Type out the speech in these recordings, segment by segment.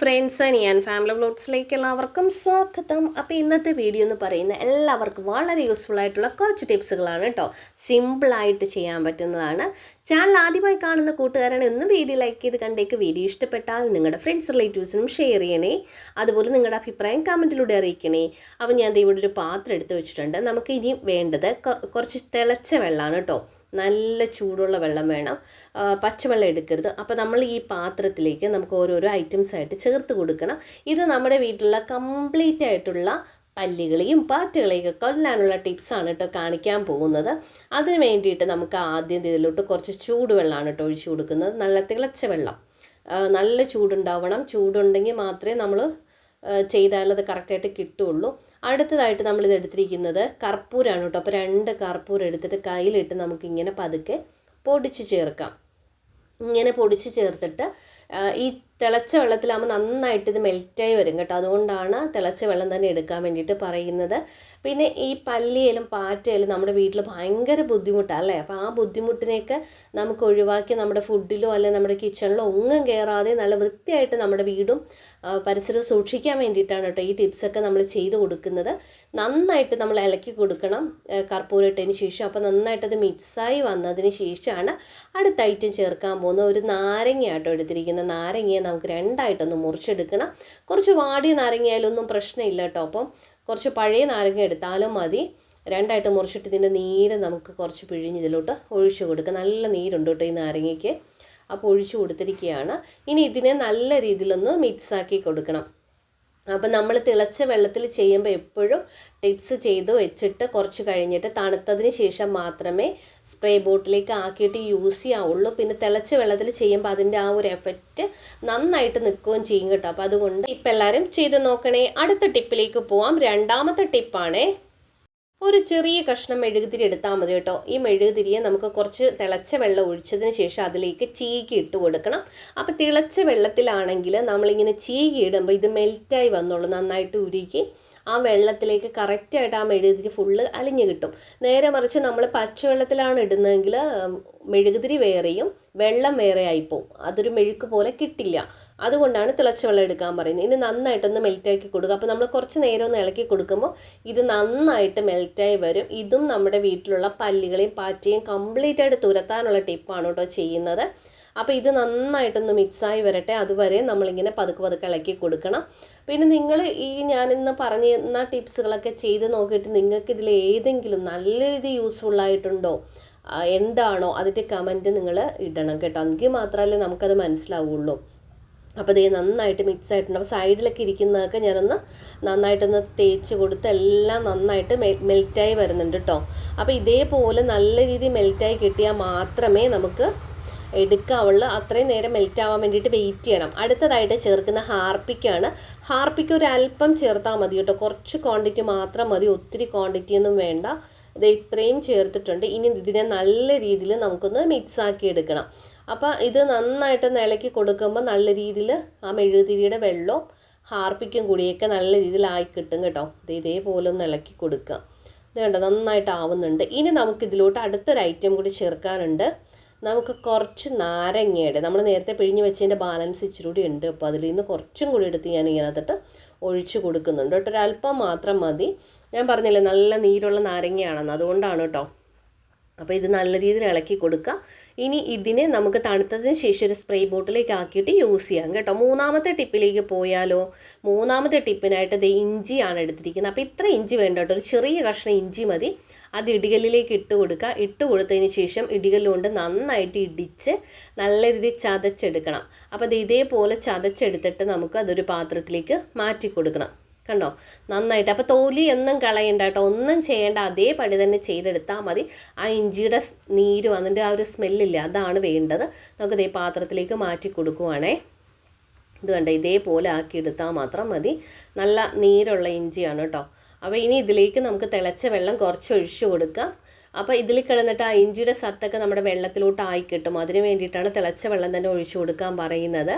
Friends ഞാൻ family വ്ലോഗ്സിലേക്ക് എല്ലാവർക്കും സ്വാഗതം. അപ്പോൾ ഇന്നത്തെ വീഡിയോ എന്ന് പറയുന്ന എല്ലാവർക്കും വളരെ യൂസ്ഫുൾ ആയിട്ടുള്ള കുറച്ച് ടിപ്സുകളാണ് കേട്ടോ സിമ്പിളായിട്ട് ചെയ്യാൻ പറ്റുന്നതാണ്. ചാനൽ ആദ്യമായി കാണുന്ന കൂട്ടുകാരാണ് ഒന്ന് വീഡിയോ ലൈക്ക് ചെയ്ത് കണ്ടേക്ക്. വീഡിയോ ഇഷ്ടപ്പെട്ടാൽ നിങ്ങളുടെ ഫ്രണ്ട്സ് റിലേറ്റീവ്സിനും ഷെയർ ചെയ്യണേ. അതുപോലെ നിങ്ങളുടെ അഭിപ്രായം കമന്റിലൂടെ അറിയിക്കണേ. അപ്പോൾ ഞാൻ ഇവിടെ ഒരു പാത്രം എടുത്ത് വെച്ചിട്ടുണ്ട്. നമുക്ക് ഇനി വേണ്ടത് കുറച്ച് തിളച്ച വെള്ളമാണ് കേട്ടോ നല്ല ചൂടുള്ള വെള്ളം വേണം. പച്ചവെള്ളം എടുക്കരുത്. അപ്പോൾ നമ്മൾ ഈ പാത്രത്തിലേക്ക് നമുക്ക് ഓരോരോ ഐറ്റംസ് ആയിട്ട് ചേർത്ത് കൊടുക്കണം. ഇത് നമ്മുടെ വീട്ടിലുള്ള കംപ്ലീറ്റ് ആയിട്ടുള്ള പല്ലികളെയും പാറ്റുകളെയൊക്കെ കൊല്ലാനുള്ള ടിപ്സാണ് കേട്ടോ കാണിക്കാൻ പോകുന്നത്. അതിന് വേണ്ടിയിട്ട് നമുക്ക് ആദ്യം ഇതിലോട്ട് കുറച്ച് ചൂടുവെള്ളമാണ് കേട്ടോ ഒഴിച്ചു കൊടുക്കുന്നത്. നല്ല തിളച്ച വെള്ളം. നല്ല ചൂടുണ്ടാവണം. ചൂടുണ്ടെങ്കിൽ മാത്രമേ നമ്മൾ ചെയ്താലത് കറക്റ്റായിട്ട് കിട്ടുള്ളൂ. അടുത്തതായിട്ട് നമ്മളിത് എടുത്തിരിക്കുന്നത് കർപ്പൂരാണ് കേട്ടോ. അപ്പോൾ രണ്ട് കർപ്പൂർ എടുത്തിട്ട് കയ്യിലിട്ട് നമുക്കിങ്ങനെ പതുക്കെ പൊടിച്ച് ചേർക്കാം. ഇങ്ങനെ പൊടിച്ച് ചേർത്തിട്ട് ഈ തിളച്ച വെള്ളത്തിലാകുമ്പോൾ നന്നായിട്ട് ഇത് മെൽറ്റായി വരും കേട്ടോ. അതുകൊണ്ടാണ് തിളച്ച വെള്ളം തന്നെ എടുക്കാൻ വേണ്ടിയിട്ട് പറയുന്നത്. പിന്നെ ഈ പല്ലിയിലും പാറ്റയിലും നമ്മുടെ വീട്ടിൽ ഭയങ്കര ബുദ്ധിമുട്ടാണ് അല്ലേ? അപ്പോൾ ആ ബുദ്ധിമുട്ടിനെയൊക്കെ നമുക്ക് ഒഴിവാക്കി നമ്മുടെ ഫുഡിലോ അല്ലെങ്കിൽ നമ്മുടെ കിച്ചണിലോ ഒന്നും കയറാതെ നല്ല വൃത്തിയായിട്ട് നമ്മുടെ വീടും പരിസരവും സൂക്ഷിക്കാൻ വേണ്ടിയിട്ടാണ് കേട്ടോ ഈ ടിപ്സൊക്കെ നമ്മൾ ചെയ്ത് കൊടുക്കുന്നത്. നന്നായിട്ട് നമ്മൾ ഇളക്കി കൊടുക്കണം കർപ്പൂരം ഇട്ടതിന് ശേഷം. അപ്പോൾ നന്നായിട്ടത് മിക്സായി വന്നതിന് ശേഷമാണ് അടുത്ത ഐറ്റം ചേർക്കാൻ പോകുന്ന ഒരു നാരങ്ങ ആട്ടോ എടുത്തിരിക്കുന്നത്. നാരങ്ങയെ നമുക്ക് രണ്ടായിട്ടൊന്ന് മുറിച്ചെടുക്കണം. കുറച്ച് വാടിയ നാരങ്ങയായാലൊന്നും പ്രശ്നമില്ല കേട്ടോ. അപ്പം കുറച്ച് പഴയ നാരങ്ങ എടുത്താലും മതി. രണ്ടായിട്ട് മുറിച്ചിട്ട് ഇതിന്റെ നീര് നമുക്ക് കുറച്ച് പിഴിഞ്ഞ് ഇതിലോട്ട് ഒഴിച്ചു കൊടുക്കുക നല്ല നീരുണ്ട് കേട്ടോ ഈ നാരങ്ങയ്ക്ക്. അപ്പോൾ ഒഴിച്ചു കൊടുത്തിരിക്കുകയാണ്. ഇനി ഇതിനെ നല്ല രീതിയിലൊന്ന് മിക്സാക്കി കൊടുക്കണം. അപ്പം നമ്മൾ തിളച്ച വെള്ളത്തിൽ ചെയ്യുമ്പോൾ എപ്പോഴും ടിപ്സ് ചെയ്ത് വെച്ചിട്ട് കുറച്ച് കഴിഞ്ഞിട്ട് തണുത്തതിന് ശേഷം മാത്രമേ സ്പ്രേ ബോട്ടിലേക്ക് ആക്കിയിട്ട് യൂസ് ചെയ്യാവുള്ളൂ. പിന്നെ തിളച്ച വെള്ളത്തിൽ ചെയ്യുമ്പോൾ അതിന്റെ ആ ഒരു എഫക്റ്റ് നന്നായിട്ട് നിൽക്കുകയും ചെയ്യും കേട്ടോ. അപ്പോൾ അതുകൊണ്ട് ഇപ്പം എല്ലാവരും ചെയ്ത് നോക്കണേ. അടുത്ത ടിപ്പിലേക്ക് പോവാം. രണ്ടാമത്തെ ടിപ്പാണേ ഒരു ചെറിയ കഷ്ണം മെഴുകുതിരി എടുത്താൽ മതി കേട്ടോ. ഈ മെഴുകുതിരിയെ നമുക്ക് കുറച്ച് തിളച്ച വെള്ളം ഒഴിച്ചതിന് ശേഷം അതിലേക്ക് ചീകി ഇട്ട് കൊടുക്കണം. അപ്പോൾ തിളച്ച വെള്ളത്തിലാണെങ്കിൽ നമ്മളിങ്ങനെ ചീകി ഇടുമ്പോൾ ഇത് മെൽറ്റായി വന്നോളൂ നന്നായിട്ട് ഉരുക്കി ആ വെള്ളത്തിലേക്ക് കറക്റ്റായിട്ട് ആ മെഴുകുതിരി ഫുള്ള് അലിഞ്ഞു കിട്ടും. നേരെ മറിച്ച് നമ്മൾ പച്ചവെള്ളത്തിലാണ് ഇടുന്നതെങ്കിൽ മെഴുകുതിരി വേറെയും വെള്ളം വേറെ ആയിപ്പോവും. അതൊരു മെഴുക്ക് പോലെ കിട്ടില്ല. അതുകൊണ്ടാണ് തിളച്ച വെള്ളം എടുക്കാൻ പറയുന്നത്. ഇനി നന്നായിട്ടൊന്ന് മെൽറ്റാക്കി കൊടുക്കുക. അപ്പോൾ നമ്മൾ കുറച്ച് നേരം ഒന്ന് ഇളക്കി കൊടുക്കുമ്പോൾ ഇത് നന്നായിട്ട് മെൽറ്റായി വരും. ഇതും നമ്മുടെ വീട്ടിലുള്ള പല്ലുകളെയും പാറ്റയും കംപ്ലീറ്റ് ആയിട്ട് തുരത്താനുള്ള ടിപ്പാണ് കേട്ടോ ചെയ്യുന്നത്. അപ്പോൾ ഇത് നന്നായിട്ടൊന്ന് മിക്സായി വരട്ടെ. അതുവരെ നമ്മളിങ്ങനെ പതുക്കെ പതുക്കെ ഇളക്കി കൊടുക്കണം. പിന്നെ നിങ്ങൾ ഈ ഞാനിന്ന് പറഞ്ഞു തന്ന ടിപ്സുകളൊക്കെ ചെയ്ത് നോക്കിയിട്ട് നിങ്ങൾക്ക് ഇതിൽ ഏതെങ്കിലും നല്ല രീതി യൂസ്ഫുള്ളായിട്ടുണ്ടോ എന്താണോ? അതിന്റെ കമന്റ് നിങ്ങൾ ഇടണം കേട്ടോ. എങ്കിൽ മാത്രമല്ലേ നമുക്കത് മനസ്സിലാവുള്ളൂ. അപ്പോൾ ഇത് നന്നായിട്ട് മിക്സ് ആയിട്ടുണ്ട്. അപ്പോൾ സൈഡിലൊക്കെ ഇരിക്കുന്നതൊക്കെ ഞാനൊന്ന് നന്നായിട്ടൊന്ന് തേച്ച് കൊടുത്ത് എല്ലാം നന്നായിട്ട് മെൽറ്റായി വരുന്നുണ്ട് കേട്ടോ. അപ്പോൾ ഇതേപോലെ നല്ല രീതിയിൽ മെൽറ്റായി കിട്ടിയാൽ മാത്രമേ നമുക്ക് എടുക്കാവുള്ളൂ അത്രയും നേരം മെൽറ്റ് ആവാൻ വേണ്ടിയിട്ട് വെയിറ്റ് ചെയ്യണം. അടുത്തതായിട്ട് ചേർക്കുന്ന ഹാർപ്പിക്കാണ്. ഹാർപ്പിക്ക് ഒരു അല്പം ചേർത്താൽ മതി കേട്ടോ. കുറച്ച് ക്വാണ്ടിറ്റി മാത്രം മതി. ഒത്തിരി ക്വാണ്ടിറ്റി ഒന്നും വേണ്ട. ഇത് ഇത്രയും ചേർത്തിട്ടുണ്ട്. ഇനി ഇതിനെ നല്ല രീതിയിൽ നമുക്കൊന്ന് മിക്സ് ആക്കി എടുക്കണം. അപ്പോൾ ഇത് നന്നായിട്ട് ഇളക്കി കൊടുക്കുമ്പോൾ നല്ല രീതിയിൽ ആ മെഴുകുതിരിയുടെ വെള്ളവും ഹാർപ്പിക്കും കൂടിയൊക്കെ നല്ല രീതിയിലായി കിട്ടും കേട്ടോ. ഇത് ഇതേപോലെ ഒന്ന് ഇളക്കി കൊടുക്കുക. ഇത് കണ്ടോ? നന്നായിട്ട് ആവുന്നുണ്ട്. ഇനി നമുക്കിതിലോട്ട് അടുത്തൊരു ഐറ്റം കൂടി ചേർക്കാനുണ്ട്. നമുക്ക് കുറച്ച് നാരങ്ങയുടെ നമ്മൾ നേരത്തെ പിഴിഞ്ഞ് വെച്ചതിന്റെ ബാലൻസ് ഇച്ചിരി കൂടി ഉണ്ട്. അപ്പോൾ അതിൽ നിന്ന് കുറച്ചും കൂടി എടുത്ത് ഞാൻ ഇതിനകത്തിട്ട് ഒഴിച്ച് കൊടുക്കുന്നുണ്ട്. കേട്ടോ ഒരല്പം മാത്രം മതി. ഞാൻ പറഞ്ഞില്ലേ നല്ല നീരുള്ള നാരങ്ങയാണെന്ന്. അതുകൊണ്ടാണ് കേട്ടോ അപ്പോൾ ഇത് നല്ല രീതിയിൽ ഇളക്കി കൊടുക്കുക. ഇനി ഇതിനെ നമുക്ക് തണുത്തതിന് ശേഷം ഒരു സ്പ്രേ ബോട്ടിലേക്ക് ആക്കിയിട്ട് യൂസ് ചെയ്യാം കേട്ടോ. മൂന്നാമത്തെ ടിപ്പിലേക്ക് പോയാലോ? മൂന്നാമത്തെ ടിപ്പിനായിട്ട് ഇത് ഇഞ്ചിയാണ് എടുത്തിരിക്കുന്നത്. അപ്പോൾ ഇത്ര ഇഞ്ചി വേണ്ട കേട്ടോ. ഒരു ചെറിയ കഷ്ണം ഇഞ്ചി മതി. അത് ഇടികല്ലിലേക്ക് ഇട്ട് കൊടുക്കുക. ഇട്ട് കൊടുത്തതിന് ശേഷം ഇടികല്ലുകൊണ്ട് നന്നായിട്ട് ഇടിച്ച് നല്ല രീതിയിൽ ചതച്ചെടുക്കണം. അപ്പോൾ ഇത് ഇതേപോലെ ചതച്ചെടുത്തിട്ട് നമുക്ക് അതൊരു പാത്രത്തിലേക്ക് മാറ്റി കൊടുക്കണം. കണ്ടോ? നന്നായിട്ട്. അപ്പോൾ തോലി ഒന്നും കളയണ്ട കേട്ടോ. ഒന്നും ചെയ്യേണ്ട. അതേപടി തന്നെ ചെയ്തെടുത്താൽ മതി. ആ ഇഞ്ചിയുടെ നീര് അതിന്റെ ആ ഒരു സ്മെല്ലില്ല. അതാണ് വേണ്ടത്. നമുക്ക് ഈ പാത്രത്തിലേക്ക് മാറ്റി കൊടുക്കുവാണേ. ഇത് കണ്ട? ഇതേപോലെ ആക്കി എടുത്താൽ മാത്രം മതി. നല്ല നീരുള്ള ഇഞ്ചിയാണ് കേട്ടോ. അപ്പോൾ ഇനി ഇതിലേക്ക് നമുക്ക് തിളച്ച വെള്ളം കുറച്ച് ഒഴിച്ചു കൊടുക്കാം. അപ്പോൾ ഇതിൽ കിടന്നിട്ട് ആ ഇഞ്ചിയുടെ സത്തൊക്കെ നമ്മുടെ വെള്ളത്തിലോട്ട് ആയി കിട്ടും അതിന് വേണ്ടിയിട്ടാണ് തിളച്ച വെള്ളം തന്നെ ഒഴിച്ചു കൊടുക്കാൻ പറയുന്നത്.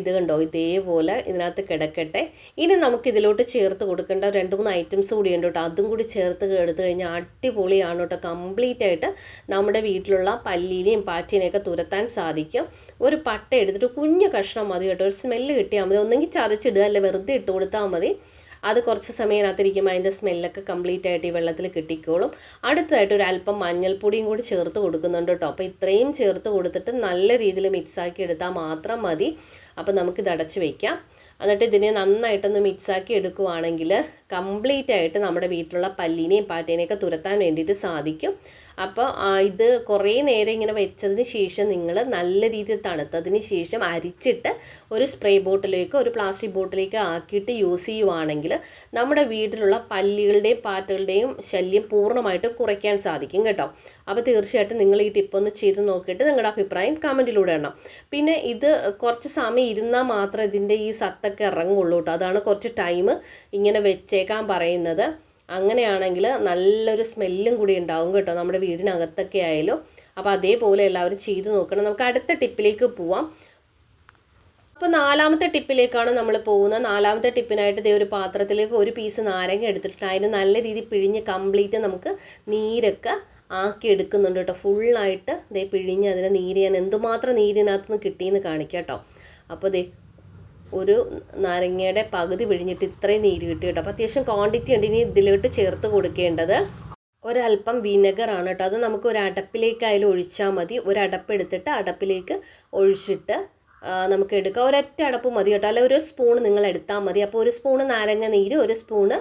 ഇത് കണ്ടോ? ഇതേപോലെ ഇതിനകത്ത് കിടക്കട്ടെ. ഇനി നമുക്ക് ഇതിലോട്ട് ചേർത്ത് കൊടുക്കേണ്ട രണ്ട് മൂന്ന് ഐറ്റംസ് കൂടി ഉണ്ട് കേട്ടോ. അതും കൂടി ചേർത്ത് എടുത്തു കഴിഞ്ഞാൽ അടിപൊളിയാണ് കേട്ടോ. കംപ്ലീറ്റ് ആയിട്ട് നമ്മുടെ വീട്ടിലുള്ള പല്ലീനെയും പാറ്റീനെയൊക്കെ തുരത്താൻ സാധിക്കും. ഒരു പട്ട എടുത്തിട്ട് കുഞ്ഞു കഷ്ണം മതി കേട്ടോ. ഒരു സ്മെല്ല് കിട്ടിയാൽ മതി. ഒന്നെങ്കിൽ ചതച്ചിടുക അല്ലെ? വെറുതെ ഇട്ട് കൊടുത്താൽ മതി. അത് കുറച്ച് സമയത്തിനകത്തിരിക്കുമ്പോൾ അതിന്റെ സ്മെല്ലൊക്കെ കംപ്ലീറ്റ് ആയിട്ട് ഈ വെള്ളത്തിൽ കിട്ടിക്കോളും. അടുത്തതായിട്ട് ഒരു അല്പം മഞ്ഞൾപ്പൊടിയും കൂടി ചേർത്ത് കൊടുക്കുന്നുണ്ട് കേട്ടോ അപ്പോൾ ഇത്രയും ചേർത്ത് കൊടുത്തിട്ട് നല്ല രീതിയിൽ മിക്സാക്കി എടുത്താൽ മാത്രം മതി. അപ്പോൾ നമുക്കിത് അടച്ച് വയ്ക്കാം എന്നിട്ട് ഇതിനെ നന്നായിട്ടൊന്ന് മിക്സാക്കി എടുക്കുവാണെങ്കിൽ കംപ്ലീറ്റ് ആയിട്ട് നമ്മുടെ വീട്ടിലുള്ള പല്ലിനെയും പാറ്റേനെയൊക്കെ തുരത്താൻ വേണ്ടിയിട്ട് സാധിക്കും. അപ്പോൾ ഇത് കുറേ നേരം ഇങ്ങനെ വെച്ചതിന് ശേഷം നിങ്ങൾ നല്ല രീതിയിൽ തണുത്തതിന് ശേഷം അരിച്ചിട്ട് ഒരു സ്പ്രേ ബോട്ടിലേക്ക് ഒരു പ്ലാസ്റ്റിക് ബോട്ടിലേക്ക് ആക്കിയിട്ട് യൂസ് ചെയ്യുവാണെങ്കിൽ നമ്മുടെ വീട്ടിലുള്ള പല്ലികളുടെയും പാറ്റകളുടെയും ശല്യം പൂർണമായിട്ടും കുറയ്ക്കാൻ സാധിക്കും കേട്ടോ. അപ്പോൾ തീർച്ചയായിട്ടും നിങ്ങൾ ഈ ടിപ്പൊന്ന് ചെയ്ത് നോക്കിയിട്ട് നിങ്ങളുടെ അഭിപ്രായം കമന്റിലൂടെ ഇടണം. പിന്നെ ഇത് കുറച്ച് സമയം ഇരുന്നാൽ മാത്രമേ ഇതിന്റെ ഈ സത്തൊക്കെ ഇറങ്ങുള്ളൂ കേട്ടോ. അതാണ് കുറച്ച് ടൈം ഇങ്ങനെ വെച്ചേക്കാൻ പറയുന്നത്. അങ്ങനെയാണെങ്കിൽ നല്ലൊരു സ്മെല്ലും കൂടി ഉണ്ടാവും കേട്ടോ നമ്മുടെ വീടിനകത്തൊക്കെ ആയാലും. അപ്പോൾ അതേപോലെ എല്ലാവരും ചെയ്ത് നോക്കണം. നമുക്ക് അടുത്ത ടിപ്പിലേക്ക് പോവാം. അപ്പോൾ നാലാമത്തെ ടിപ്പിലേക്കാണ് നമ്മൾ പോകുന്നത്. നാലാമത്തെ ടിപ്പിനായിട്ട് ഇതേ ഒരു പാത്രത്തിലേക്ക് ഒരു പീസ് നാരങ്ങ എടുത്തിട്ട് അതിന് നല്ല രീതിയിൽ പിഴിഞ്ഞ് കംപ്ലീറ്റ് നമുക്ക് നീരൊക്കെ ആക്കി എടുക്കുന്നുണ്ട് കേട്ടോ. ഫുള്ളായിട്ട് ഇതേ പിഴിഞ്ഞ് അതിനെ നീര് ഞാൻ എന്തുമാത്രം നീരിനകത്ത് നിന്ന് കിട്ടിയെന്ന് കാണിക്കാം കേട്ടോ. അപ്പോൾ ദേ ഒരു നാരങ്ങയുടെ പകുതി പിഴിഞ്ഞിട്ട് ഇത്രയും നീര് കിട്ടി കേട്ടോ. അപ്പോൾ അത്യാവശ്യം ക്വാണ്ടിറ്റി ഉണ്ട്. ഇനി ഇതിലോട്ട് ചേർത്ത് കൊടുക്കേണ്ടത് ഒരല്പം വിനെഗറാണ് കേട്ടോ. അത് നമുക്ക് ഒരു അടപ്പിലേക്കായാലും ഒഴിച്ചാൽ മതി. ഒരു അടപ്പ് എടുത്തിട്ട് അടപ്പിലേക്ക് ഒഴിച്ചിട്ട് നമുക്ക് എടുക്കാം. ഒരൊറ്റ അടപ്പ് മതി കേട്ടോ. അല്ലെ ഒരു സ്പൂൺ നിങ്ങൾ എടുത്താൽ മതി. അപ്പോൾ ഒരു സ്പൂണ് നാരങ്ങ നീര് ഒരു സ്പൂണ്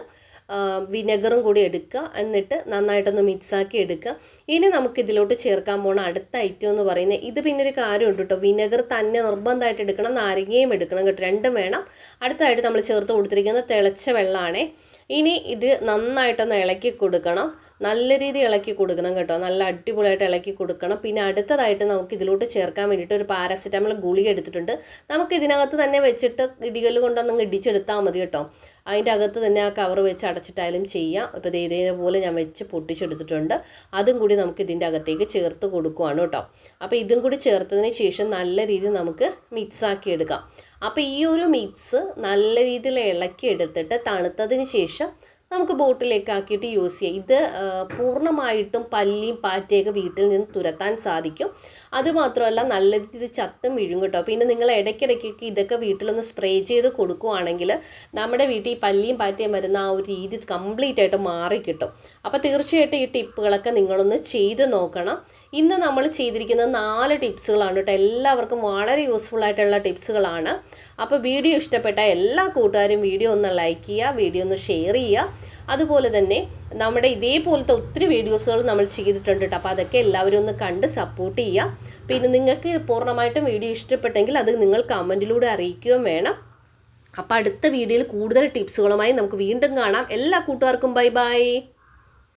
വിനെഗറും കൂടി എടുക്കുക. എന്നിട്ട് നന്നായിട്ടൊന്ന് മിക്സാക്കി എടുക്കുക. ഇനി നമുക്ക് ഇതിലോട്ട് ചേർക്കാൻ പോണ അടുത്ത ഐറ്റം എന്ന് പറയുന്നത് ഇത് പിന്നെ ഒരു കാര്യമുണ്ട് കേട്ടോ വിനെഗർ തന്നെ നിർബന്ധമായിട്ട് എടുക്കണം. നാരങ്ങയും എടുക്കണം കേട്ടോ. രണ്ടും വേണം. അടുത്തായിട്ട് നമ്മൾ ചേർത്ത് കൊടുത്തിരിക്കുന്നത് തിളച്ച വെള്ളമാണേ ഇനി ഇത് നന്നായിട്ടൊന്ന് ഇളക്കി കൊടുക്കണം. നല്ല രീതിയിൽ ഇളക്കി കൊടുക്കണം കേട്ടോ. നല്ല അടിപൊളിയായിട്ട് ഇളക്കി കൊടുക്കണം. പിന്നെ അടുത്തതായിട്ട് നമുക്ക് ഇതിലോട്ട് ചേർക്കാൻ വേണ്ടിയിട്ട് ഒരു പാരസെറ്റാമോൾ ഗുളിക എടുത്തിട്ടുണ്ട്. നമുക്ക് ഇതിനകത്ത് തന്നെ വെച്ചിട്ട് ഇടികൽ കൊണ്ടൊന്നും ഇടിച്ചെടുത്താൽ മതി കേട്ടോ. അതിന്റെ അകത്ത് തന്നെ ആ കവർ വെച്ച് അടച്ചിട്ടായാലും ചെയ്യാം. ഇപ്പോൾ ഇതേപോലെ ഞാൻ വെച്ച് പൊട്ടിച്ചെടുത്തിട്ടുണ്ട്. അതും കൂടി നമുക്ക് ഇതിന്റെ അകത്തേക്ക് ചേർത്ത് കൊടുക്കുവാണ് കേട്ടോ. അപ്പോൾ ഇതും കൂടി ചേർത്തതിന് ശേഷം നല്ല രീതിയിൽ നമുക്ക് മിക്സ് ആക്കി എടുക്കാം. അപ്പോൾ ഈ ഒരു മിക്സ് നല്ല രീതിയിൽ ഇളക്കി എടുത്തിട്ട് തണുത്തതിന് ശേഷം നമുക്ക് ബോട്ടിലേക്ക് ആക്കിയിട്ട് യൂസ് ചെയ്യാം. ഇത് പൂർണമായിട്ടും പല്ലിയും പാറ്റയൊക്കെ വീട്ടിൽ നിന്ന് തുരത്താൻ സാധിക്കും. അതുമാത്രമല്ല നല്ല രീതിയിൽ ചത്തും വീഴും കേട്ടോ. പിന്നെ നിങ്ങൾ ഇടയ്ക്കിടയ്ക്കൊക്കെ ഇതൊക്കെ വീട്ടിലൊന്ന് സ്പ്രേ ചെയ്ത് കൊടുക്കുവാണെങ്കിൽ നമ്മുടെ വീട്ടിൽ ഈ പല്ലിയും പാറ്റയും വരുന്ന ആ ഒരു രീതി കംപ്ലീറ്റ് ആയിട്ട് മാറിക്കിട്ടും. അപ്പോൾ തീർച്ചയായിട്ടും ഈ ടിപ്പുകളൊക്കെ നിങ്ങളൊന്ന് ചെയ്ത് നോക്കണം. ഇന്ന് നമ്മൾ ചെയ്തിരിക്കുന്ന നാല് ടിപ്സുകളാണ് കേട്ടോ. എല്ലാവർക്കും വളരെ യൂസ്ഫുൾ ആയിട്ടുള്ള ടിപ്സുകളാണ്. അപ്പോൾ വീഡിയോ ഇഷ്ടപ്പെട്ട എല്ലാ കൂട്ടുകാരും വീഡിയോ ഒന്ന് ലൈക്ക് ചെയ്യുക വീഡിയോ ഒന്ന് ഷെയർ ചെയ്യുക. അതുപോലെ തന്നെ നമ്മുടെ ഇതേപോലത്തെ ഒത്തിരി വീഡിയോസുകൾ നമ്മൾ ചെയ്തിട്ടുണ്ട് കേട്ടോ. അപ്പോൾ അതൊക്കെ എല്ലാവരും ഒന്ന് കണ്ട് സപ്പോർട്ട് ചെയ്യുക. പിന്നെ നിങ്ങൾക്ക് പൂർണമായിട്ടും വീഡിയോ ഇഷ്ടപ്പെട്ടെങ്കിൽ അത് നിങ്ങൾ കമന്റിലൂടെ അറിയിക്കുകയും വേണം. അപ്പോൾ അടുത്ത വീഡിയോയിൽ കൂടുതൽ ടിപ്സുകളുമായി നമുക്ക് വീണ്ടും കാണാം. എല്ലാ കൂട്ടുകാർക്കും ബൈ ബൈ